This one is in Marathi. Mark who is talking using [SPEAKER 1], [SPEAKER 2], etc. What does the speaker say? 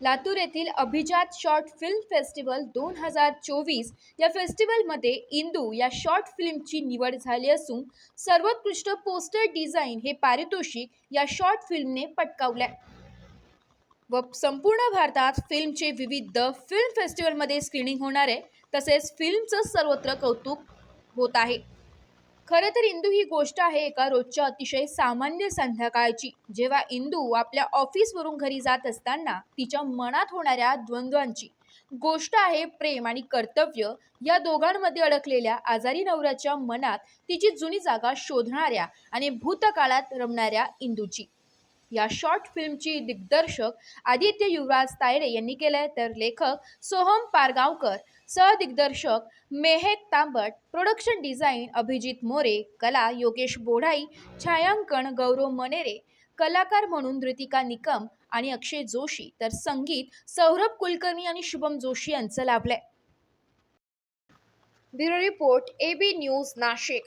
[SPEAKER 1] लातूर येथील अभिजात शॉर्ट फिल्म फेस्टिवल दोन हजार चोवीस या फेस्टिवलमध्ये इंदू या शॉर्ट फिल्मची निवड झाली असून सर्वोत्कृष्ट पोस्टर डिझाईन हे पारितोषिक या शॉर्ट फिल्मने पटकावल्या. व संपूर्ण भारतात फिल्मचे विविध फिल्म फेस्टिवलमध्ये स्क्रीनिंग होणार आहे तसेच फिल्मचं सर्वत्र कौतुक होत आहे. खरं तर इंदू ही गोष्ट आहे एका रोजच्या अतिशय सामान्य संध्याकाळची. जेव्हा इंदू आपल्या ऑफिसवरून घरी जात असताना तिच्या मनात होणाऱ्या द्वंद्वांची गोष्ट आहे प्रेम आणि कर्तव्य या दोघांमध्ये अडकलेल्या आजारी नवऱ्याच्या मनात तिची जुनी जागा शोधणाऱ्या आणि भूतकाळात रमणाऱ्या इंदूची. या शॉर्ट फिल्मची दिग्दर्शक आदित्य युवराज तायडे यांनी केलंय तर लेखक सोहम पारगावकर सहदिग्दर्शक मेहेक तांबट प्रोडक्शन डिझाईन अभिजित मोरे कला योगेश बोढाई छायांकन गौरव मनेरे कलाकार म्हणून ऋतिका निकम आणि अक्षय जोशी. तर संगीत सौरभ कुलकर्णी आणि शुभम जोशी यांचं लाभलंय. Bureau report A B news Nashik.